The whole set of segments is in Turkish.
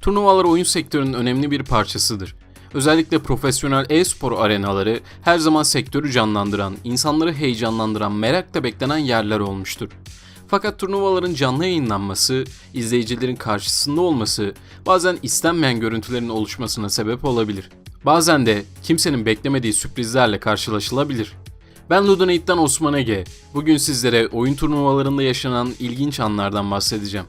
Turnuvalar oyun sektörünün önemli bir parçasıdır. Özellikle profesyonel e-spor arenaları her zaman sektörü canlandıran, insanları heyecanlandıran, merakla beklenen yerler olmuştur. Fakat turnuvaların canlı yayınlanması, izleyicilerin karşısında olması bazen istenmeyen görüntülerin oluşmasına sebep olabilir. Bazen de kimsenin beklemediği sürprizlerle karşılaşılabilir. Ben Ludonate'den Osman Ege. Bugün sizlere oyun turnuvalarında yaşanan ilginç anlardan bahsedeceğim.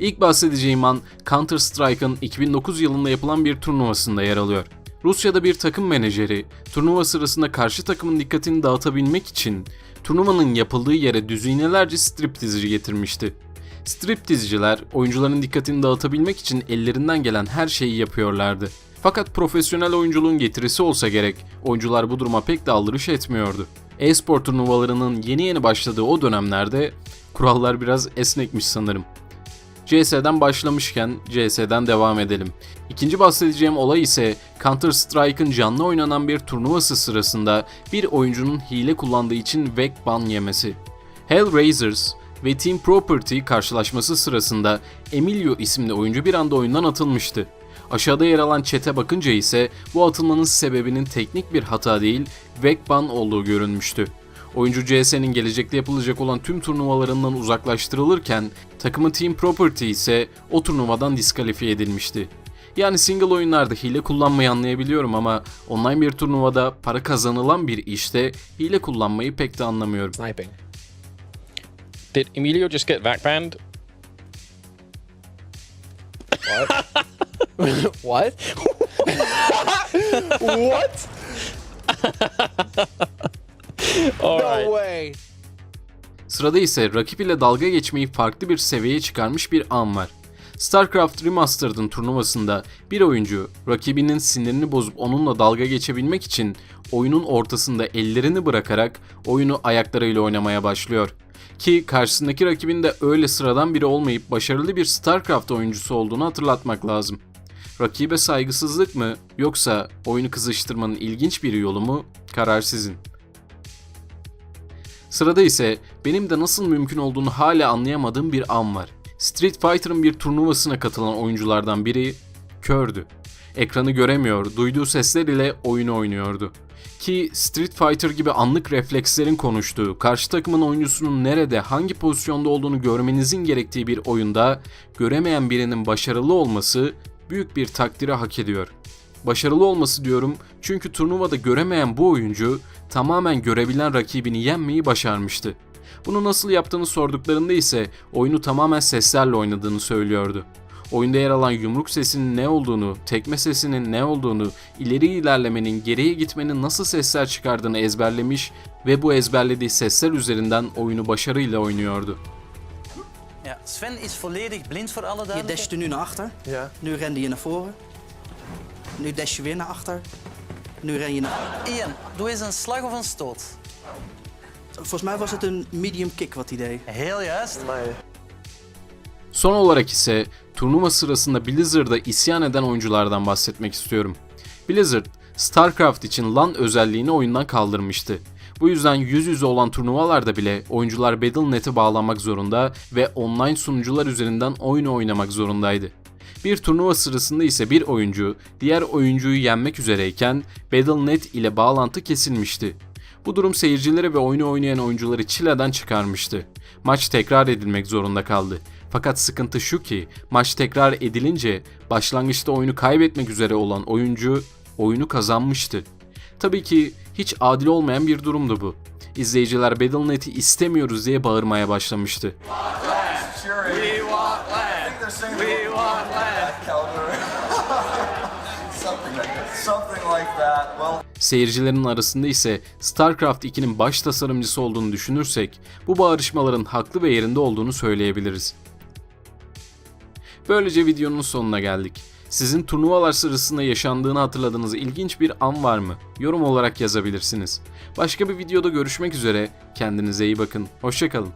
İlk bahsedeceğim an Counter Strike'ın 2009 yılında yapılan bir turnuvasında yer alıyor. Rusya'da bir takım menajeri turnuva sırasında karşı takımın dikkatini dağıtabilmek için turnuvanın yapıldığı yere düzinelerce striptizci getirmişti. Striptizciler oyuncuların dikkatini dağıtabilmek için ellerinden gelen her şeyi yapıyorlardı. Fakat profesyonel oyunculuğun getirisi olsa gerek oyuncular bu duruma pek de aldırış etmiyordu. E-spor turnuvalarının yeni yeni başladığı o dönemlerde kurallar biraz esnekmiş sanırım. CS'den başlamışken CS'den devam edelim. İkinci bahsedeceğim olay ise Counter Strike'ın canlı oynanan bir turnuvası sırasında bir oyuncunun hile kullandığı için VEC ban yemesi. Hellraisers ve Team Property karşılaşması sırasında Emilio isimli oyuncu bir anda oyundan atılmıştı. Aşağıda yer alan çete bakınca ise bu atılmanın sebebinin teknik bir hata değil, VEC ban olduğu görünmüştü. Oyuncu CS'nin gelecekte yapılacak olan tüm turnuvalarından uzaklaştırılırken takımı Team Property ise o turnuvadan diskalifiye edilmişti. Yani single oyunlarda hile kullanmayı anlayabiliyorum ama online bir turnuvada para kazanılan bir işte hile kullanmayı pek de anlamıyorum. Sniping. Did Emilio just get back banned? What? what? No right. way. Sırada ise rakip ile dalga geçmeyi farklı bir seviyeye çıkarmış bir an var. StarCraft Remastered'ın turnuvasında bir oyuncu rakibinin sinirini bozup onunla dalga geçebilmek için oyunun ortasında ellerini bırakarak oyunu ayaklarıyla oynamaya başlıyor. Ki karşısındaki rakibin de öyle sıradan biri olmayıp başarılı bir StarCraft oyuncusu olduğunu hatırlatmak lazım. Rakibe saygısızlık mı yoksa oyunu kızıştırmanın ilginç bir yolu mu? Karar sizin. Sırada ise benim de nasıl mümkün olduğunu hala anlayamadığım bir an var. Street Fighter'ın bir turnuvasına katılan oyunculardan biri kördü. Ekranı göremiyor, duyduğu sesler ile oyunu oynuyordu. Ki Street Fighter gibi anlık reflekslerin konuştuğu, karşı takımın oyuncusunun nerede, hangi pozisyonda olduğunu görmenizin gerektiği bir oyunda göremeyen birinin başarılı olması büyük bir takdiri hak ediyor. Başarılı olması diyorum çünkü turnuvada göremeyen bu oyuncu tamamen görebilen rakibini yenmeyi başarmıştı. Bunu nasıl yaptığını sorduklarında ise oyunu tamamen seslerle oynadığını söylüyordu. Oyunda yer alan yumruk sesinin ne olduğunu, tekme sesinin ne olduğunu, ileri ilerlemenin, geriye gitmenin nasıl sesler çıkardığını ezberlemiş ve bu ezberlediği sesler üzerinden oyunu başarıyla oynuyordu. Ja, Sven is volledig blind voor alle Je duidelijkheid. dashte nu naar achter. Ja. Nu rende je naar voren. Nu dash je weer naar achter. Nu ren je naar... Ian, doe eens een slag of een stoot. Volgens mij was het een medium kick wat hij deed. Heel juist. Maar Son olarak ise turnuva sırasında Blizzard'a isyan eden oyunculardan bahsetmek istiyorum. Blizzard, StarCraft için LAN özelliğini oyundan kaldırmıştı. Bu yüzden yüz yüze olan turnuvalarda bile oyuncular Battle.net'e bağlanmak zorunda ve online sunucular üzerinden oyunu oynamak zorundaydı. Bir turnuva sırasında ise bir oyuncu diğer oyuncuyu yenmek üzereyken Battle.net ile bağlantı kesilmişti. Bu durum seyircileri ve oyunu oynayan oyuncuları çileden çıkarmıştı. Maç tekrar edilmek zorunda kaldı. Fakat sıkıntı şu ki maç tekrar edilince başlangıçta oyunu kaybetmek üzere olan oyuncu oyunu kazanmıştı. Tabii ki hiç adil olmayan bir durumdu bu. İzleyiciler Battle.net'i istemiyoruz diye bağırmaya başlamıştı. Seyircilerin arasında ise StarCraft 2'nin baş tasarımcısı olduğunu düşünürsek bu bağırışmaların haklı ve yerinde olduğunu söyleyebiliriz. Böylece videonun sonuna geldik. Sizin turnuvalar sırasında yaşandığını hatırladığınız ilginç bir an var mı? Yorum olarak yazabilirsiniz. Başka bir videoda görüşmek üzere. Kendinize iyi bakın. Hoşçakalın.